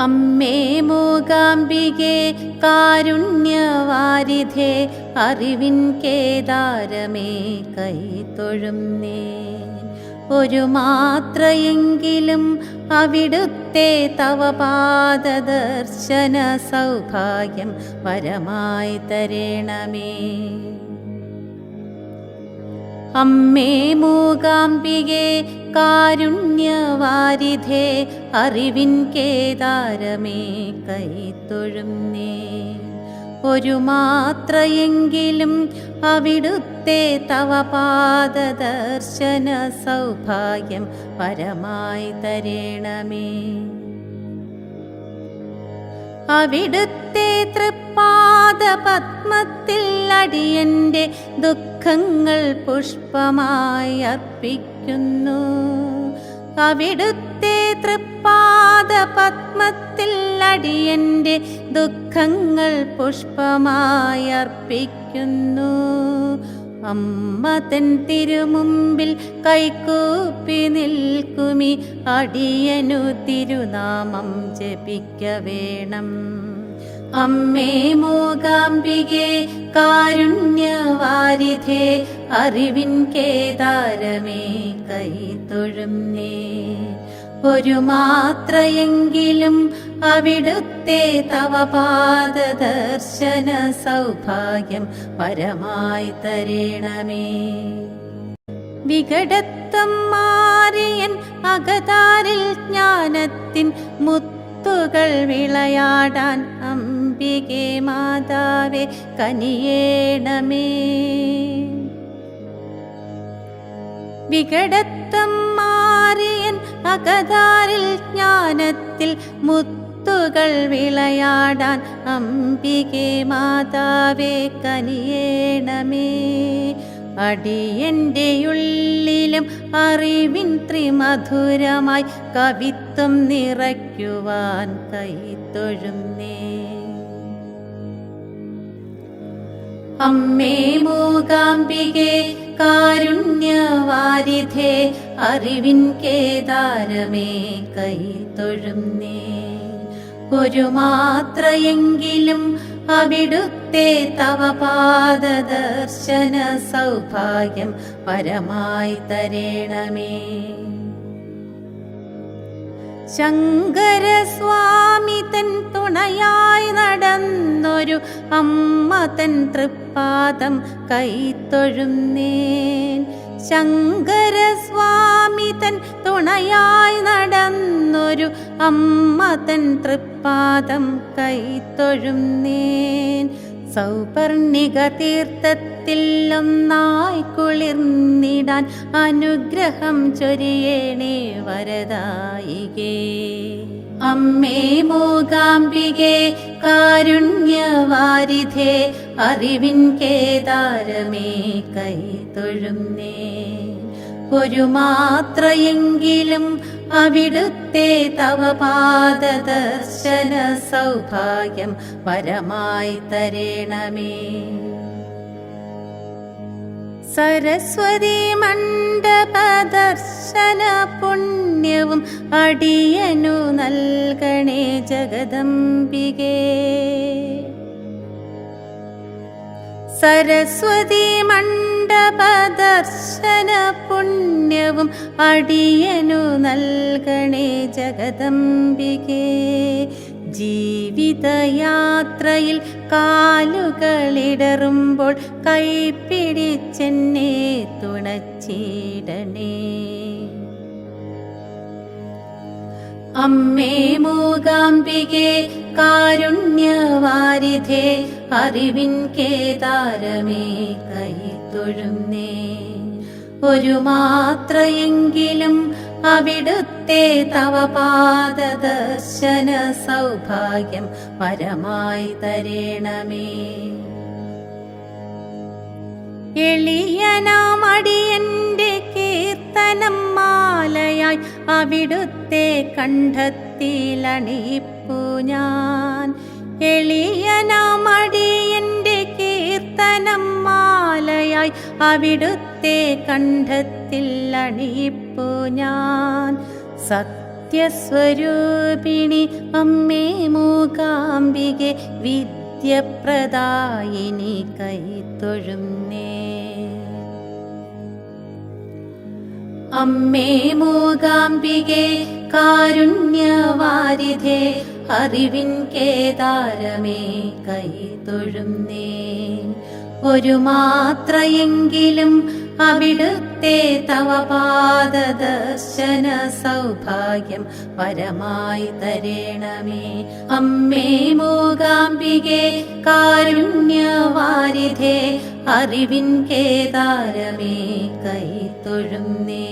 അമ്മേ മൂകാംബികെ കാരുണ്യവാരിധേ അറിവിൻ കേദാരമേ കൈതൊഴുന്നേ ഒരു മാത്രയെങ്കിലും അവിടുത്തെ തവ പാദദർശന സൗഭാഗ്യം വരമായി തരേണമേ. അമ്മേ മൂകാംബികെ കാരുണ്യവാരിധേ അറിവിൻ കേദാരമേ കൈത്തൊഴുന്നേ ഒരു മാത്രയെങ്കിലും അവിടുത്തെ തവ പാദദർശന സൗഭാഗ്യം പരമായി തരേണമേ. അവിടുത്തെ തൃപ്പാദ പത്മത്തിൽ അടിയന്റെ ദുഃഖങ്ങൾ പുഷ്പമായി അർപ്പിക്കുന്നു. അവിടുത്തെ തൃപ്പാദപത്മത്തിൽ അടിയന്റെ ദുഃഖങ്ങൾ പുഷ്പമായി അർപ്പിക്കുന്നു. അമ്മ തൻ തിരുമുമ്പിൽ കൈക്കൂപ്പി നിൽക്കുമി അടിയനു തിരുനാമം ജപിക്ക വേണം. അമ്മേ മൂകാംബികെ കാരുണ്യവാരിധേ അറിവിൻ കേദാരമേ കൈതൊഴുന്നേ. ഒരു മാത്രയെങ്കിലും അവിടുത്തെ തവ പാദദർശന സൗഭാഗ്യം പരമായി തരേണമേ. വികടത്വം മാറിയൻ അകതാരിൽ ജ്ഞാനത്തിൻ മുത്തുകൾ വിളയാടാൻ അംബികെ മാതാവേ കനിയേണമേ. വികടത്വം മാറിയൻ അകതാരിൽ ജ്ഞാനത്തിൽ മുത്തുകൾ വിളയാടാൻ അംബികെ മാതാവേ കനിയേണമേ. അടിയന്റെ ഉള്ളിലും അറിവിൻ ത്രിമധുരമായി കവിത്വം നിറയ്ക്കുവാൻ കൈത്തൊഴുന്നേ അമ്മേ മൂകാംബികെ കാരുണ്യവാരിധേ അറിവിൻ കേദാരമേ കൈത്തൊഴുന്നേ ഒരു മാത്രയെങ്കിലും അവിടുത്തെ തവ പാദദർശന സൗഭാഗ്യം പരമായി തരേണമേ. ശങ്കരസ്വാമി തൻ തുണയായി നടന്നൊരു അമ്മ തൻ തൃപ്പാദം കൈത്തൊഴുന്നേൻ. ശങ്കരസ്വാമി തൻ തുണയായി നടന്നൊരു അമ്മ തൻ തൃപ്പാദം കൈത്തൊഴുന്നേൻ. സൗപർണിക തീർത്ഥത്തിൽ ഒന്നായി കുളിർന്നിടാൻ അനുഗ്രഹം ചൊരിയേണേ വരദായികേ. അമ്മേ മൂകാംബികെ കാരുണ്യവാരിധേ അറിവിൻ കേദാരമേ കൈതൊഴുന്നേ ഒരു മാത്രയെങ്കിലും അവിടുത്തെ തവ പാദദർശന സൗഭാഗ്യം പരമായി തരണമേ. സരസ്വതി മണ്ഡപദർശന പുണ്യവും അടിയനു നൽകണേ ജഗദംബികേ. സരസ്വതി മണ്ഡപദർശന പുണ്യവും അടിയനു നൽകണേ ജഗദംബികേ. ജീവിതയാത്രയിൽ കാലുകളിടറുമ്പോൾ കൈപ്പിടിച്ചെന്നെ തുണച്ചിടണേ. അമ്മേ മൂകാംബികെ കാരുണ്യവാരിധേ അറിവിൻ കേദാരമേ കൈത്തൊഴുന്നേ ഒരു മാത്രയെങ്കിലും അവിടുത്തെ തവ പാദദർശന സൗഭാഗ്യം പരമായി തരണമേ. എളിയനാമടിയന്റെ കീർത്തനം മാലയായി അവിടുത്തെ കണ്ഠത്തിലണിപ്പു ഞാൻ. എളിയനാമടിയന്റെ കീർത്തനം മാലയായി അവിടുത്തെ കണ്ഠത്തിൽ അണിയിപ്പു ഞാൻ. സത്യസ്വരൂപിണി അമ്മേ മൂകാംബികെ വിദ്യപ്രദായിനി കൈത്തൊഴുന്നേ അമ്മേ മൂകാംബികെ കാരുണ്യവാരിധേ അറിവിൻ കേദാരമേ കൈതൊഴുന്നേ ഒരു മാത്രയെങ്കിലും അവിടുത്തെ തവ പാദദർശന സൗഭാഗ്യം പരമായി തരേണമേ. അമ്മേ മൂകാംബികെ കാരുണ്യവാരിധേ അറിവിൻ കേദാരമേ കൈത്തൊഴുന്നേ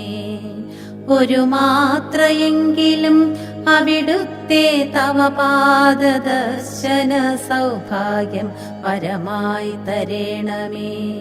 ഒരു മാത്രയെങ്കിലും അവിടുത്തെ തവ പാദദർശന സൗഭാഗ്യം പരമായി തരേണമേ.